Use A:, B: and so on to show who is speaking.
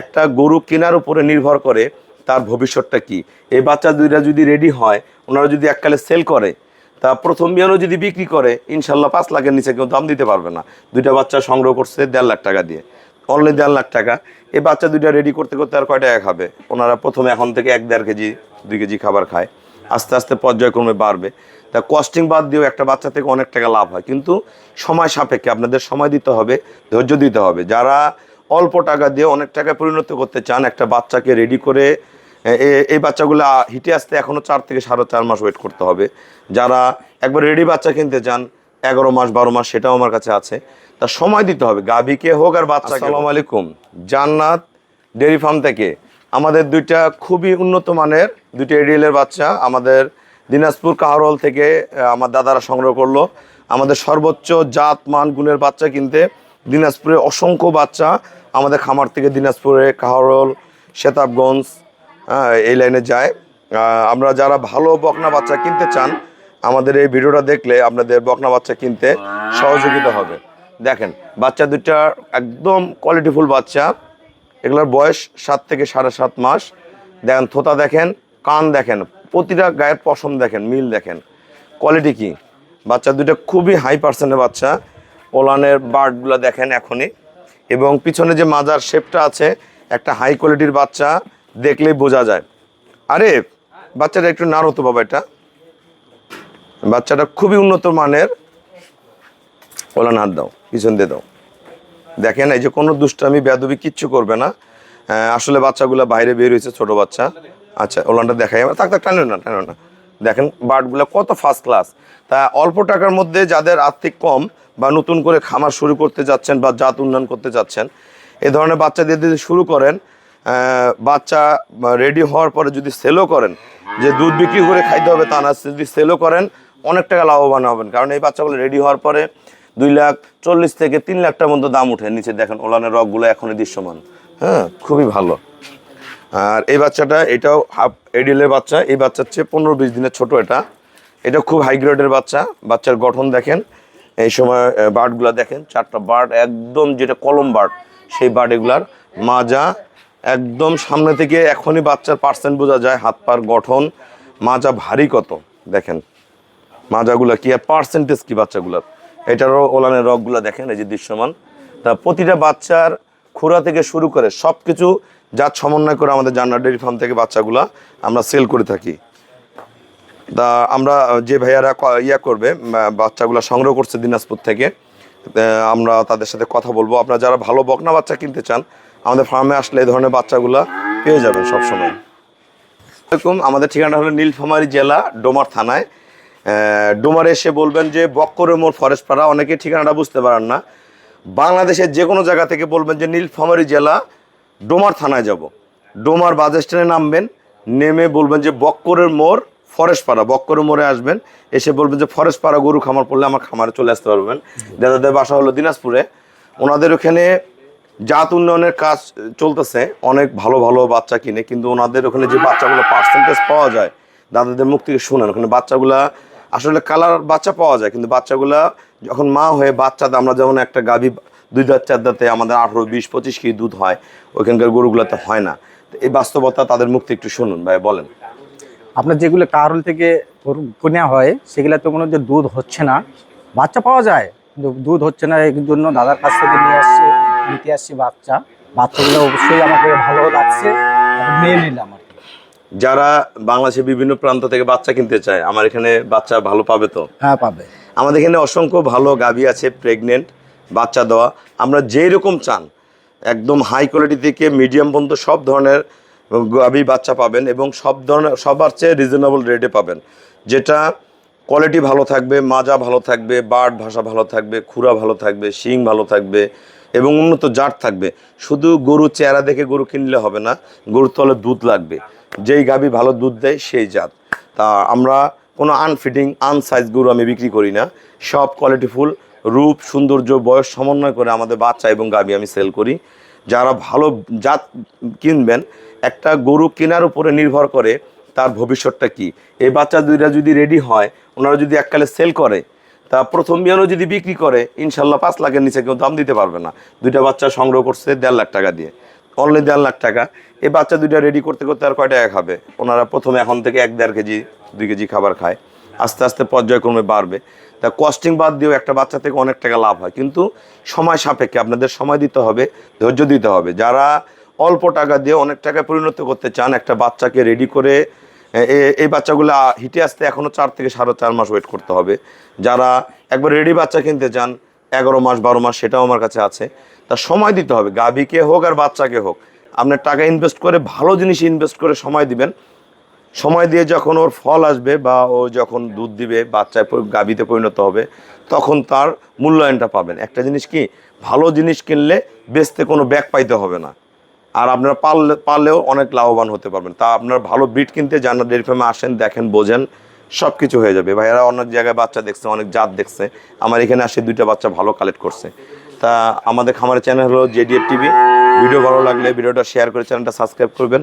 A: একটা গরু কেনার উপরে নির্ভর করে তার ভবিষ্যৎটা কি। এই বাচ্চা দুইটা যদি রেডি হয়, ওনারা যদি এককালে সেল করে, তা প্রথম বিয়ানও যদি বিক্রি করে, ইনশাল্লাহ পাঁচ লাখের নিচে কেউ দাম দিতে পারবে না। দুইটা বাচ্চা সংগ্রহ করছে দেড় লাখ টাকা দিয়ে। অনলি দেড় লাখ টাকা। এই বাচ্চা দুইটা রেডি করতে করতে আর কয় টাকা খাবে ওনারা প্রথমে এখন থেকে এক দেড় কেজি, দুই কেজি খাবার খায়। আস্তে আস্তে পর্যায়ক্রমে বাড়বে। তা কস্টিং বাদ দিয়েও একটা বাচ্চা থেকে অনেক টাকা লাভ হয়। কিন্তু সময় সাপেক্ষে আপনাদের সময় দিতে হবে, ধৈর্য দিতে হবে। যারা অল্প টাকা দিয়ে অনেক টাকা পরিণত করতে চান একটা বাচ্চাকে রেডি করে এই বাচ্চাগুলো হিটে আসতে এখনও চার থেকে সাড়ে চার মাস ওয়েট করতে হবে। যারা একবার রেডি বাচ্চা কিনতে চান এগারো মাস বারো মাস সেটাও আমার কাছে আছে। তা সময় দিতে হবে। গাভীকে হোক আর বাচ্চা আসসালামু আলাইকুম। জান্নাত ডেয়ারি ফার্ম থেকে। আমাদের দুইটা খুবই উন্নত মানের দুইটা এডিএলের বাচ্চা আমাদের দিনাজপুর কাহরল থেকে আমার দাদারা সংগ্রহ করল। আমাদের সর্বোচ্চ জাত মান গুণের বাচ্চা কিনতে দিনাজপুরে অসংখ্য বাচ্চা আমাদের খামার থেকে দিনাজপুরে কাহরল শেতাবগঞ্জ হ্যাঁ, এই লাইনে যায়। আমরা যারা ভালো বকনা বাচ্চা কিনতে চান আমাদের এই ভিডিওটা দেখলে আপনাদের বকনা বাচ্চা কিনতে সহযোগিতা হবে। দেখেন বাচ্চা দুইটা একদম কোয়ালিটিফুল বাচ্চা। এগুলোর বয়স সাত থেকে সাড়ে সাত মাস। দেখেন থোতা দেখেন কান দেখেন প্রতিটা গায়ের পশম দেখেন মিল দেখেন। কোয়ালিটি কি? বাচ্চা দুটো খুবই হাই পার্সেন্টের বাচ্চা। ওলানের বার্ডগুলো দেখেন এখনই। এবং পিছনে যে মাজার শেপটা আছে, একটা হাই কোয়ালিটির বাচ্চা দেখলেই বোঝা যায়। আরে, বাচ্চাটা একটু নাড়ো তো বাবা এটা। বাচ্চাটা খুবই উন্নত মানের। ওলান হাত দাও, পিছন দিয়ে দাও। দেখেন, এই যে কোনো দুষ্টামি বেদবি কিচ্ছু করবে না। আসলে বাচ্চাগুলো বাইরে বের হয়েছে, ছোট বাচ্চা। আচ্ছা ওলানটা দেখাই। আমার থাক থাক টানো না টানো না। দেখেন বার্ডগুলো কত ফার্স্ট ক্লাস তা অল্প টাকার মধ্যে যাদের আর্থিক কম বা নতুন করে খামার শুরু করতে যাচ্ছেন বা জাত উন্নয়ন করতে যাচ্ছেন, এ ধরনের বাচ্চা দিয়ে যদি শুরু করেন বাচ্চা রেডি হওয়ার পরে যদি সেলও করেন, যে দুধ বিক্রি করে খাইতে হবে তা না, যদি সেলও করেন, অনেক টাকা লাভবান হবেন। কারণ এই বাচ্চাগুলো রেডি হওয়ার পরে দুই লাখ চল্লিশ থেকে তিন লাখ টাকার মতো দাম উঠে। নিচে দেখেন ওলানের রকগুলো এখনই দৃশ্যমান। হ্যাঁ খুবই ভালো। আর এই বাচ্চাটা, এটাও হাফ এডিলের বাচ্চা। এই বাচ্চার চেয়ে পনেরো বিশ দিনের ছোট এটা। এটা খুব হাই গ্রেডের বাচ্চা। বাচ্চার গঠন দেখেন, এই সময় বার্ডগুলো দেখেন, চারটা বার্ড, একদম যেটা কলম বার্ড, সেই বার্ড এগুলার মাজা একদম সামনে থেকে এখনই বাচ্চার পার্সেন্ট বোঝা যায়, হাত পার গঠন, মাজা ভারী কত, দেখেন। মাজাগুলা কি, আর পার্সেন্টেজ কি বাচ্চাগুলার? এটারও ওলানের রকগুলা দেখেন, এই যে দৃশ্যমান। তা প্রতিটা বাচ্চার খুরা থেকে শুরু করে সব কিছু জাত সমন্বয় করে আমাদের জান্নার ডেয়ারি ফার্ম থেকে বাচ্চাগুলা আমরা সেল করে থাকি। তা আমরা যে ভাইয়ারা ইয়া করবে বাচ্চাগুলা সংগ্রহ করছে দিনাজপুর থেকে আমরা তাদের সাথে কথা বলব। আপনারা যারা ভালো বকনা বাচ্চা কিনতে চান, আমাদের ফার্মে আসলে এই ধরনের বাচ্চাগুলা পেয়ে যাবেন সবসময়। এরকম আমাদের ঠিকানা হলো নীলফামারী জেলা, ডোমার থানায়। ডোমারে এসে বলবেন যে বক্করের মোড় ফরেস্ট পাড়া অনেকে ঠিকানাটা বুঝতে পারেন না। বাংলাদেশের যে কোনো জায়গা থেকে বলবেন যে, নীলফামারী জেলা ডোমার থানায় যাব। ডোমার বাস স্ট্যান্ডে নামবেন, নেমে বলবেন যে বক্করের মোড় ফরেস্ট পাড়া বক্করের মোড়ে আসবেন। এসে বলবেন যে ফরেস্ট পাড়া গরু খামার পড়লে আমার খামারে চলে আসতে পারবেন। দাদাদের বাসা হলো দিনাজপুরে। ওনাদের ওখানে জাত উন্নয়নের কাজ চলতেছে, অনেক ভালো ভালো বাচ্চা কিনে, কিন্তু ওনাদের ওখানে যে বাচ্চাগুলো পার্সেন্টেজ পাওয়া যায়, দাদাদের মুখ থেকে শুনেন, ওখানে বাচ্চাগুলা আসলে কালার বাচ্চা পাওয়া যায়, কিন্তু বাচ্চাগুলা যখন মা হয়ে বাচ্চা, আমরা যেমন একটা গাভী দুই দাঁত চার দাঁতে আমাদের আঠেরো বিশ পঁচিশ কেজি দুধ হয় ওইখানকার গরুগুলোতে হয় না। এই বাস্তবতা তাদের মুক্তি একটু শুনুন ভাই বলেন।
B: আপনার যেগুলো কারল থেকে কেনা হয় সেগুলোতে কোনো যে দুধ হচ্ছে না বাচ্চা পাওয়া যায় কিন্তু দুধ হচ্ছে না এই জন্য দাদার কাছ থেকে নিয়ে আসছে নিতে আসছি বাচ্চা। বাচ্চাগুলো অবশ্যই আমাকে ভালো লাগছে নিয়ে নিলাম আর
A: যারা বাংলাদেশের বিভিন্ন প্রান্ত থেকে বাচ্চা কিনতে চায় আমার এখানে বাচ্চা ভালো পাবে তো?
B: হ্যাঁ পাবে।
A: আমাদের এখানে অসংখ্য ভালো গাভী আছে প্রেগনেন্ট বাচ্চা দেওয়া, আমরা যেই রকম চান, একদম হাই কোয়ালিটি থেকে মিডিয়াম পর্যন্ত সব ধরনের গাভী বাচ্চা পাবেন এবং সব ধরনের, সবার চেয়ে রিজনেবল রেটে পাবেন। যেটা কোয়ালিটি ভালো থাকবে, মাজা ভালো থাকবে, বার্ড ভাষা ভালো থাকবে, খুরা ভালো থাকবে, শিং ভালো থাকবে এবং উন্নত জাত থাকবে। শুধু গরু চেহারা দেখে গরু কিনলে হবে না, গরুর তলে দুধ লাগবে। যেই গাভী ভালো দুধ দেয়, সেই জাত। তা আমরা কোনো আনফিটিং আনসাইজ গরু আমি বিক্রি করি না। সব কোয়ালিটিফুল রূপ, সৌন্দর্য, বয়স সমন্বয় করে আমাদের বাচ্চা এবং গাভী আমি সেল করি। যারা ভালো জাত কিনবেন, একটা গরু কেনার উপরে নির্ভর করে তার ভবিষ্যৎটা কি। এই বাচ্চা দুইটা যদি রেডি হয়, ওনারা যদি এককালে সেল করে, তা প্রথম বিয়ানও যদি বিক্রি করে, ইনশাল্লাহ পাঁচ লাখের নিচে কেউ দাম দিতে পারবে না। দুইটা বাচ্চা সংগ্রহ করছে দেড় লাখ টাকা দিয়ে। অনলি দেড় লাখ টাকা। এই বাচ্চা দুইটা রেডি করতে করতে আর কয় টাকা খাবে? ওনারা প্রথমে এখন থেকে এক দেড় কেজি, দুই কেজি খাবার খায়। আস্তে আস্তে পর্যায়ক্রমে বাড়বে। তা কস্টিং বাদ দিয়েও একটা বাচ্চা থেকে অনেক টাকা লাভ হয়। কিন্তু সময় সাপেক্ষে আপনাদের সময় দিতে হবে, ধৈর্য দিতে হবে। যারা অল্প টাকা দিয়ে অনেক টাকায় পরিণত করতে চান, একটা বাচ্চাকে রেডি করে এই বাচ্চাগুলো হিটে আসতে এখনও চার থেকে সাড়ে চার মাস ওয়েট করতে হবে। যারা একবার রেডি বাচ্চা কিনতে চান, এগারো মাস, বারো মাস সেটাও আমার কাছে আছে। তা সময় দিতে হবে, গাভীকে হোক আর বাচ্চাকে হোক। আপনার টাকা ইনভেস্ট করে ভালো জিনিস ইনভেস্ট করে সময় দিবেন। সময় দিয়ে যখন ওর ফল আসবে বা ও যখন দুধ দিবে, বাচ্চায় গাভীতে পরিণত হবে, তখন তার মূল্যায়নটা পাবেন। একটা জিনিস কি? ভালো জিনিস কিনলে বেচতে কোনো ব্যাগ পাইতে হবে না। আর আপনারা পারলে, পারলেও অনেক লাভবান হতে পারবেন। তা আপনার ভালো ব্রিড কিনতে যান ডেয়ারি ফার্মে আসেন, দেখেন, বোঝেন সব কিছু হয়ে যাবে। ভাইয়েরা অনেক জায়গায় বাচ্চা দেখছে, অনেক জাত দেখছে। আমার এখানে আসে দুইটা বাচ্চা ভালো কালেক্ট করছে। তা আমাদের খামারের চ্যানেল হলো জেডিএফ টিভি ভিডিও ভালো লাগলে ভিডিওটা শেয়ার করে চ্যানেলটা সাবস্ক্রাইব করবেন।